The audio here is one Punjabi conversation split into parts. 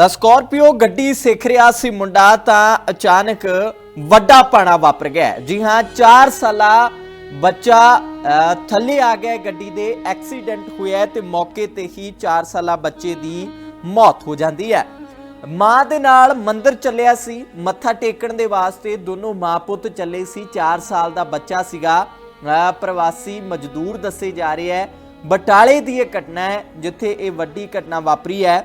ਤਾਂ ਸਕਾਰਪੀਓ ਗੱਡੀ ਸਿੱਖ ਰਿਹਾ ਸੀ ਮੁੰਡਾ ਤਾਂ ਅਚਾਨਕ ਵੱਡਾ ਪਾਣਾ ਵਾਪਰ ਗਿਆ ਜੀ ਹਾਂ 4 ਸਾਲਾ ਬੱਚਾ ਥੱਲੇ ਆ ਗਿਆ ਗੱਡੀ ਦੇ ਐਕਸੀਡੈਂਟ ਹੋਇਆ ਤੇ ਮੌਕੇ ਤੇ ਹੀ 4 ਸਾਲਾ ਬੱਚੇ ਦੀ ਮੌਤ ਹੋ ਜਾਂਦੀ ਹੈ। ਮਾਂ ਦੇ ਨਾਲ ਮੰਦਰ ਚੱਲਿਆ ਸੀ ਮੱਥਾ ਟੇਕਣ ਦੇ ਵਾਸਤੇ ਦੋਨੋਂ ਮਾਂ ਪੁੱਤ ਚੱਲੇ ਸੀ। 4 ਸਾਲ ਦਾ ਬੱਚਾ ਸੀਗਾ ਅ, ਪ੍ਰਵਾਸੀ ਮਜ਼ਦੂਰ ਦੱਸੇ ਜਾ ਰਹੇ ਹੈ। ਬਟਾਲੇ ਦੀ ਇਹ ਘਟਨਾ ਹੈ ਜਿੱਥੇ ਇਹ ਵੱਡੀ ਘਟਨਾ ਵਾਪਰੀ ਹੈ।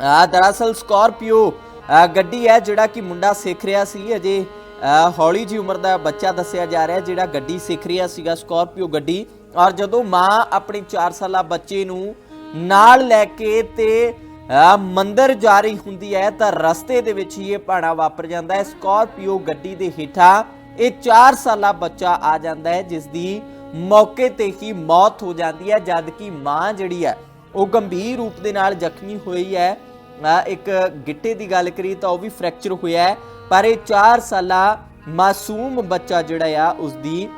ਦਰਅਸਲ ਸਕਾਰਪੀਓ ਅ, ਗੱਡੀ ਹੈ ਜਿਹੜਾ ਕਿ ਮੁੰਡਾ ਸਿੱਖ ਰਿਹਾ ਸੀ। ਅਜੇ ਅ, ਹੌਲੀ ਜੀ ਉਮਰ ਦਾ ਬੱਚਾ ਦੱਸਿਆ ਜਾ ਰਿਹਾ ਜਿਹੜਾ ਗੱਡੀ ਸਿੱਖ ਰਿਹਾ ਸੀਗਾ ਸਕਾਰਪੀਓ ਗੱਡੀ। ਔਰ ਜਦੋਂ ਮਾਂ ਆਪਣੇ 4 ਸਾਲਾ ਬੱਚੇ ਨੂੰ ਨਾਲ ਲੈ ਕੇ ਤੇ ਅ, ਮੰਦਿਰ ਜਾ ਰਹੀ ਹੁੰਦੀ ਹੈ ਤਾਂ ਰਸਤੇ ਦੇ ਵਿੱਚ ਹੀ ਇਹ ਭਾਣਾ ਵਾਪਰ ਜਾਂਦਾ ਹੈ। ਸਕਾਰਪੀਓ ਗੱਡੀ ਦੇ ਹੇਠਾਂ ਇਹ 4 ਸਾਲਾ ਬੱਚਾ ਆ ਜਾਂਦਾ ਹੈ ਜਿਸ ਦੀ ਮੌਕੇ ਤੇ ਹੀ ਮੌਤ ਹੋ ਜਾਂਦੀ ਹੈ ਜਦ ਕਿ ਮਾਂ ਜਿਹੜੀ ਹੈ ਉਹ ਗੰਭੀਰ ਰੂਪ ਦੇ ਨਾਲ ਜ਼ਖਮੀ ਹੋਈ ਹੈ। ਇੱਕ ਗਿੱਟੇ ਦੀ ਗੱਲ ਕਰੀ ਤਾਂ ਉਹ ਵੀ ਫ੍ਰੈਕਚਰ ਹੋਇਆ ਹੈ। ਪਰ ਇਹ 4 ਸਾਲਾ ਮਾਸੂਮ ਬੱਚਾ ਜਿਹੜਾ ਆ ਉਸ ਦੀ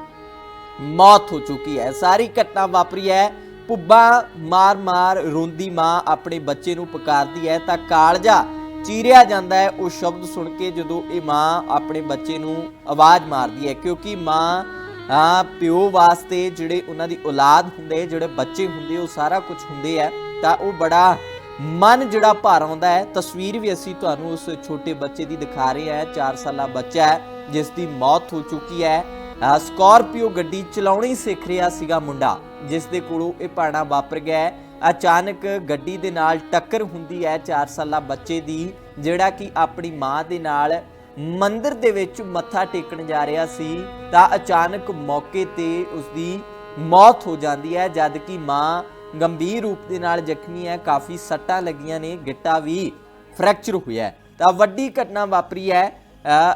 ਮੌਤ ਹੋ ਚੁੱਕੀ ਹੈ। ਸਾਰੀ ਘਟਨਾ ਵਾਪਰੀ ਹੈ। ਪੁੱਬਾ ਮਾਰ-ਮਾਰ ਰੋਂਦੀ ਮਾਂ ਆਪਣੇ ਬੱਚੇ ਨੂੰ ਪੁਕਾਰਦੀ ਹੈ ਤਾਂ ਕਾਲਜਾ ਚੀਰਿਆ ਜਾਂਦਾ ਹੈ। ਉਹ ਸ਼ਬਦ ਸੁਣ ਕੇ ਜਦੋਂ ਇਹ ਮਾਂ ਆਪਣੇ ਬੱਚੇ ਨੂੰ ਆਵਾਜ਼ ਮਾਰਦੀ ਹੈ, ਕਿਉਂਕਿ ਮਾਂ ਆ ਪਿਓ ਵਾਸਤੇ ਜਿਹੜੇ ਉਹਨਾਂ ਦੀ ਔਲਾਦ ਹੁੰਦੇ, ਜਿਹੜੇ ਬੱਚੇ ਹੁੰਦੇ, ਉਹ ਸਾਰਾ ਕੁਝ ਹੁੰਦੇ ਆ। ਤਾਂ ਉਹ ਬੜਾ ਮਨ ਜਿਹੜਾ ਭਰ ਆਉਂਦਾ ਹੈ। ਤਸਵੀਰ ਵੀ ਅਸੀਂ ਤੁਹਾਨੂੰ ਉਸ ਛੋਟੇ ਬੱਚੇ ਦੀ ਦਿਖਾ ਰਹੇ ਹਾਂ। 4 ਸਾਲਾ ਬੱਚਾ ਹੈ, ਜਿਸ ਦੀ ਮੌਤ ਹੋ ਚੁੱਕੀ ਹੈ। ਅਹ ਸਕਾਰਪੀਓ ਗੱਡੀ ਚਲਾਉਣੀ ਸਿੱਖ ਰਿਹਾ ਸੀਗਾ ਮੁੰਡਾ, ਜਿਸ ਦੇ ਕੋਲੋਂ ਇਹ ਪਾਣਾ ਵਾਪਰ ਗਿਆ ਹੈ। ਅਚਾਨਕ ਗੱਡੀ ਦੇ ਨਾਲ ਟੱਕਰ ਹੁੰਦੀ ਹੈ 4 ਸਾਲਾ ਬੱਚੇ ਦੀ, ਜਿਹੜਾ ਕਿ ਆਪਣੀ ਮਾਂ ਦੇ ਨਾਲ ਮੰਦਿਰ ਦੇ ਵਿੱਚ ਮੱਥਾ ਟੇਕਣ ਜਾ ਰਿਹਾ ਸੀ, ਤਾਂ ਅਚਾਨਕ ਮੌਕੇ ਤੇ ਉਸ ਦੀ ਮੌਤ ਹੋ ਜਾਂਦੀ ਹੈ ਜਦ ਕਿ ਮਾਂ ਗੰਭੀਰ ਰੂਪ ਦੇ ਨਾਲ ਜ਼ਖਮੀ ਹੈ, ਕਾਫੀ ਸੱਟਾਂ ਲੱਗੀਆਂ ਨੇ, ਗਿੱਟਾ ਵੀ ਫ੍ਰੈਕਚਰ ਹੋਇਆ ਤਾਂ ਵੱਡੀ ਘਟਨਾ ਵਾਪਰੀ ਹੈ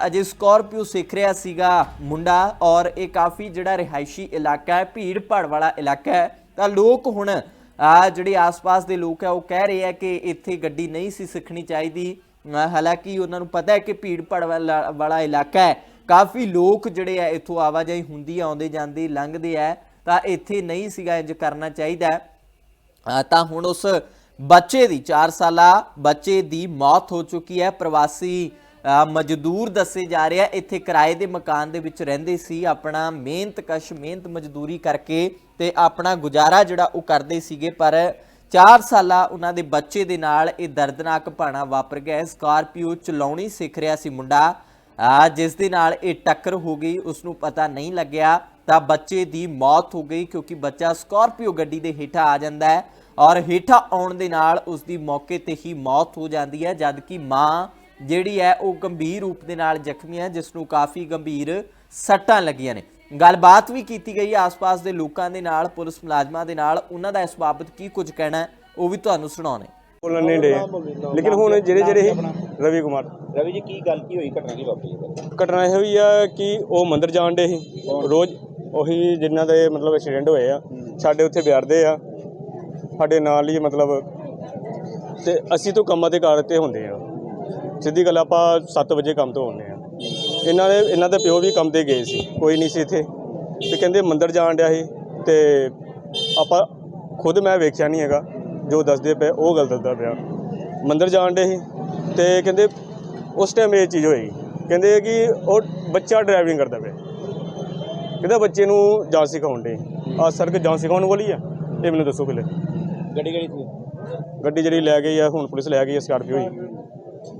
ਅਜੇ ਸਕਾਰਪੀਓ ਸਿੱਖ ਰਿਹਾ ਸੀਗਾ ਮੁੰਡਾ ਔਰ ਇਹ ਕਾਫੀ ਜਿਹੜਾ ਰਿਹਾਇਸ਼ੀ ਇਲਾਕਾ ਹੈ, ਭੀੜ ਭਾੜ ਵਾਲਾ ਇਲਾਕਾ ਹੈ। ਤਾਂ ਲੋਕ ਹੁਣ ਜਿਹੜੇ ਆਸ-ਪਾਸ ਦੇ ਲੋਕ ਹੈ, ਉਹ ਕਹਿ ਰਹੇ ਆ ਕਿ ਇੱਥੇ ਗੱਡੀ ਨਹੀਂ ਸੀ ਸਿੱਖਣੀ ਚਾਹੀਦੀ। ਹਾਲਾਂਕਿ ਉਹਨਾਂ ਨੂੰ ਪਤਾ ਹੈ ਕਿ ਭੀੜ ਭਾੜ ਵਾਲਾ ਵਾਲਾ ਇਲਾਕਾ ਹੈ। ਕਾਫੀ ਲੋਕ ਜਿਹੜੇ ਆ ਇੱਥੋਂ ਆਵਾਜਾਈ ਹੁੰਦੀ ਆਉਂਦੇ ਜਾਂਦੇ, ਲੰਘਦੇ ਆ। ਤਾਂ ਇੱਥੇ ਨਹੀਂ ਸੀਗਾ ਇੰਜ ਕਰਨਾ ਚਾਹੀਦਾ। ਤਾਂ ਹੁਣ ਉਸ ਬੱਚੇ ਦੀ 4 ਸਾਲਾ ਬੱਚੇ ਦੀ ਮੌਤ ਹੋ ਚੁੱਕੀ ਹੈ। ਪ੍ਰਵਾਸੀ ਮਜ਼ਦੂਰ ਦੱਸੇ ਜਾ ਰਿਹਾ, ਇੱਥੇ ਕਿਰਾਏ ਦੇ ਮਕਾਨ ਦੇ ਵਿੱਚ ਰਹਿੰਦੇ ਸੀ। ਆਪਣਾ ਮਿਹਨਤ ਕਸ਼, ਮਿਹਨਤ ਮਜ਼ਦੂਰੀ ਕਰਕੇ ਤੇ ਆਪਣਾ ਗੁਜ਼ਾਰਾ ਜਿਹੜਾ ਉਹ ਕਰਦੇ ਸੀਗੇ। ਪਰ 4 ਸਾਲਾ ਉਹਨਾਂ ਦੇ ਬੱਚੇ ਦੇ ਨਾਲ ਇਹ ਦਰਦਨਾਕ ਭਾਣਾ ਵਾਪਰ ਗਿਆ। ਹੈ। ਸਕਾਰਪੀਓ ਚਲਾਉਣੀ ਸਿੱਖ ਰਿਹਾ ਸੀ ਮੁੰਡਾ। ਜਿਸ ਦੇ ਨਾਲ ਇਹ ਟੱਕਰ ਹੋ ਗਈ ਉਸ ਨੂੰ ਪਤਾ ਨਹੀਂ ਲੱਗਿਆ। ਤਾਂ ਬੱਚੇ ਦੀ ਮੌਤ ਹੋ ਗਈ ਕਿਉਂਕਿ ਬੱਚਾ ਸਕਾਰਪੀਓ ਗੱਡੀ ਦੇ ਹੇਠਾਂ ਆ ਜਾਂਦਾ ਹੈ ਔਰ ਹੇਠਾਂ ਆਉਣ ਦੇ ਨਾਲ ਉਸ ਦੀ ਮੌਕੇ ਤੇ ਹੀ ਮੌਤ ਹੋ ਜਾਂਦੀ ਹੈ, ਜਦਕਿ ਮਾਂ ਜਿਹੜੀ ਹੈ ਉਹ ਗੰਭੀਰ ਰੂਪ ਦੇ ਨਾਲ ਜ਼ਖਮੀ ਹੈ ਜਿਸ ਨੂੰ ਕਾਫੀ ਗੰਭੀਰ ਸੱਟਾਂ ਲੱਗੀਆਂ ਨੇ। ਗੱਲਬਾਤ ਵੀ ਕੀਤੀ ਗਈ ਆਸ-ਪਾਸ ਦੇ ਲੋਕਾਂ ਦੇ ਨਾਲ ਪੁਲਿਸ ਮੁਲਾਜ਼ਮਾਂ ਦੇ ਨਾਲ। ਉਹਨਾਂ ਦਾ ਇਸ ਬਾਬਤ ਕੀ ਕੁਝ ਕਹਿਣਾ ਉਹ ਵੀ ਤੁਹਾਨੂੰ ਸੁਣਾਉਣੇ ਬੋਲਣ ਨਹੀਂ ਡੇ ਲੇਕਿਨ ਹੁਣ ਜਿਹੜੇ ਜਿਹੜੇ ਰਵੀ ਕੁਮਾਰ। ਰਵੀ ਜੀ ਕੀ ਗੱਲ ਕੀ ਹੋਈ ਘਟਨਾ ਕੀ ਵਾਪਰੀ ਹੈ? ਘਟਨਾ ਇਹ ਹੋਈ ਆ ਕਿ ਉਹ ਮੰਦਿਰ ਜਾਣ ਦੇ ਸੀ ਰੋਜ਼ ਉਹੀ ਜਿਨ੍ਹਾਂ ਦੇ ਮਤਲਬ ਐਕਸੀਡੈਂਟ ਹੋਏ ਆ। ਸਾਡੇ ਉੱਥੇ ਬਿਆਰਦੇ ਆ। ਸਾਡੇ ਨਾਲ ਹੀ ਮਤਲਬ ਤੇ ਅਸੀਂ ਤੋਂ ਕੰਮਾਂ ਤੇ ਘਰ ਤੇ ਹੁੰਦੇ ਆ। ਸਿੱਧੀ ਗੱਲ ਆਪਾਂ 7 ਵਜੇ ਕੰਮ ਤੋਂ ਆਉਂਦੇ ਆ। ਇਹਨਾਂ ਦੇ ਇਹਨਾਂ ਦੇ ਪਿਓ ਵੀ ਕੰਮ ਤੇ ਗਏ ਸੀ ਕੋਈ ਨਹੀਂ ਸੀ ਇੱਥੇ। ਤੇ ਕਹਿੰਦੇ ਮੰਦਿਰ ਜਾਣ ਡਿਆ ਸੀ ਤੇ ਆਪਾਂ ਖੁਦ ਮੈਂ ਵੇਖਿਆ ਨਹੀਂ ਹੈਗਾ ਜੋ ਦੱਸਦੇ ਪਏ ਉਹ ਗੱਲ ਦੱਸਦਾ ਪਿਆ। ਮੰਦਿਰ ਜਾਣ ਡੇ ਸੀ ਤੇ ਕਹਿੰਦੇ ਉਸ ਟਾਈਮ ਇਹ ਚੀਜ਼ ਹੋਈ। ਕਹਿੰਦੇ ਕਿ ਉਹ ਬੱਚਾ ਡਰਾਈਵਿੰਗ ਕਰਦਾ ਪਿਆ। ਕਹਿੰਦਾ ਬੱਚੇ ਨੂੰ ਜਾਂਚ ਸਿਖਾਉਣ ਦੇ ਆ ਸੜਕ ਜਾਂਚ ਸਿਖਾਉਣ ਵਾਲੀ ਆ ਇਹ ਮੈਨੂੰ ਦੱਸੋ ਪਹਿਲੇ। ਗੱਡੀ ਗੱਡੀ ਸੀ? ਗੱਡੀ ਜਿਹੜੀ ਲੈ ਗਈ ਆ ਹੁਣ ਪੁਲਿਸ ਲੈ ਗਈ ਆ ਸਕਾਰਪੀਓ ਹੀ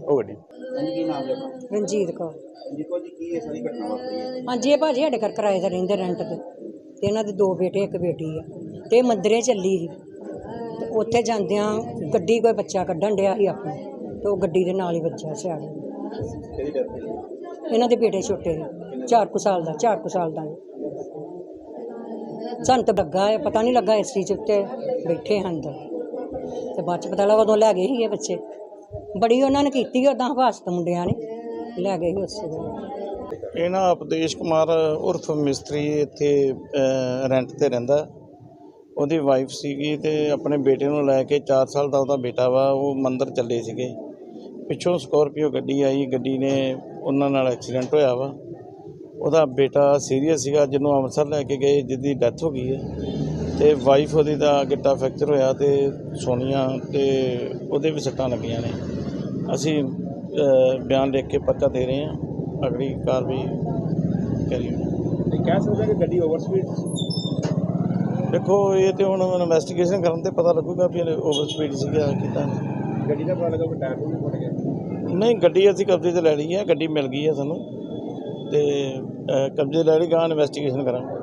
ਉਹ ਗੱਡੀ। ਹਾਂਜੀ ਕੀ ਨਾਮ ਹੈ ਰਣਜੀਤ ਕੌਰ ਜੀ ਕੀ ਇਹ ਸਾਰੀ ਘਟਨਾ ਵਾਪਰੀ ਹੈ? ਹਾਂਜੀ ਇਹ ਭਾਜੀ ਸਾਡੇ ਘਰ ਕਿਰਾਏ ਤੇ ਰਹਿੰਦੇ ਰੈਂਟ ਤੇ। ਤੇ ਇਹਨਾਂ ਦੇ ਦੋ ਬੇਟੇ ਇੱਕ ਬੇਟੀ ਆ। ਤੇ ਇਹ ਮੰਦਰੇ ਚੱਲੀ ਸੀ। ਤੇ ਉੱਥੇ ਜਾਂਦਿਆਂ ਗੱਡੀ ਕੋਈ ਬੱਚਾ ਕੱਢਣ ਡਿਆ ਸੀ ਆਪਣਾ। ਤੇ ਉਹ ਗੱਡੀ ਦੇ ਨਾਲ ਹੀ ਵੱਜਾ ਸਿਆੜ ਕਿਹਦੀ ਡੈਥ ਹੋਈ? ਇਹਨਾਂ ਦੇ ਬੇਟੇ ਛੋਟੇ ਸੀ 4 ਕੁ ਸਾਲ ਦਾ 4 ਕੁ ਸਾਲ ਦਾ। ਸਾਨੂੰ ਤਾਂ ਲੱਗਾ ਹੈ ਪਤਾ ਨਹੀਂ ਲੱਗਾ ਇਸ ਚੀਜ਼ ਉੱਤੇ ਬੈਠੇ ਹਨ ਅੰਦਰ। ਤੇ ਬਾਅਦ ਚ ਪਤਾ ਲੱਗਾ ਉਦੋਂ ਲੈ ਗਏ ਸੀ ਇਹ ਬੱਚੇ। ਬੜੀ ਉਹਨਾਂ ਨੇ ਕੀਤੀ ਉਦਾਂ ਹਵਾਸਤ ਮੁੰਡਿਆਂ ਨੇ, ਲੈ ਗਏ ਸੀ ਉਸੇ ਵੇਲੇ। ਇਹ ਨਾ ਉਪਦੇਸ਼ ਕੁਮਾਰ ਉਰਫ ਮਿਸਤਰੀ ਇੱਥੇ ਰੈਂਟ ਤੇ ਰਹਿੰਦਾ। ਉਹਦੀ ਵਾਈਫ ਸੀਗੀ ਤੇ ਆਪਣੇ ਬੇਟੇ ਨੂੰ ਲੈ ਕੇ 4 ਸਾਲ ਦਾ ਉਹਦਾ ਬੇਟਾ ਵਾ, ਉਹ ਮੰਦਰ ਚੱਲੇ ਸੀਗੇ। ਪਿੱਛੋਂ ਸਕੋਰਪੀਓ ਗੱਡੀ ਆਈ, ਗੱਡੀ ਨੇ ਉਹਨਾਂ ਨਾਲ ਐਕਸੀਡੈਂਟ ਹੋਇਆ ਵਾ। ਉਹਦਾ ਬੇਟਾ ਸੀਰੀਅਸ ਸੀਗਾ, ਜਿਹਨੂੰ ਅੰਮ੍ਰਿਤਸਰ ਲੈ ਕੇ ਗਏ, ਜਿਹਦੀ ਡੈਥ ਹੋ ਗਈ ਹੈ। ਤੇ ਵਾਈਫ ਉਹਦੀ ਦਾ ਗਿੱਟਾ ਫ੍ਰੈਕਚਰ ਹੋਇਆ ਤੇ ਸੋਨੀਆ ਤੇ ਉਹਦੇ ਵੀ ਸੱਟਾਂ ਲੱਗੀਆਂ ਨੇ। ਅਸੀਂ ਬਿਆਨ ਲਿਖ ਕੇ ਪਰਚਾ ਦੇ ਰਹੇ ਹਾਂ। ਅਗਲੀ ਕਾਰਵਾਈ ਕਰੀ ਕਹਿ ਸਕਦੇ ਕਿ ਗੱਡੀ ਓਵਰ ਸਪੀਡ ਦੇਖੋ ਇਹ ਤੇ ਹੁਣ ਇਨਵੈਸਟੀਗੇਸ਼ਨ ਕਰਨ ਤੇ ਪਤਾ ਲੱਗੂਗਾ ਵੀ ਓਵਰ ਸਪੀਡ ਸੀਗਾ ਕਿਦਾਂ। ਗੱਡੀ ਦਾ ਪਤਾ ਲੱਗਾ ਕਿ ਟਾਇਰ ਨੂੰ ਫਟ ਗਿਆ। ਨਹੀਂ ਗੱਡੀ ਅਸੀਂ ਕਬਜ਼ੇ 'ਚ ਲੈ ਲਈ ਹੈ। ਗੱਡੀ ਮਿਲ ਗਈ ਹੈ ਸਾਨੂੰ। ਤੇ ਕਬਜ਼ੇ ਲੈ ਲਈ ਗਾਂ ਇਨਵੈਸਟੀਗੇਸ਼ਨ ਕਰਾਂਗੇ।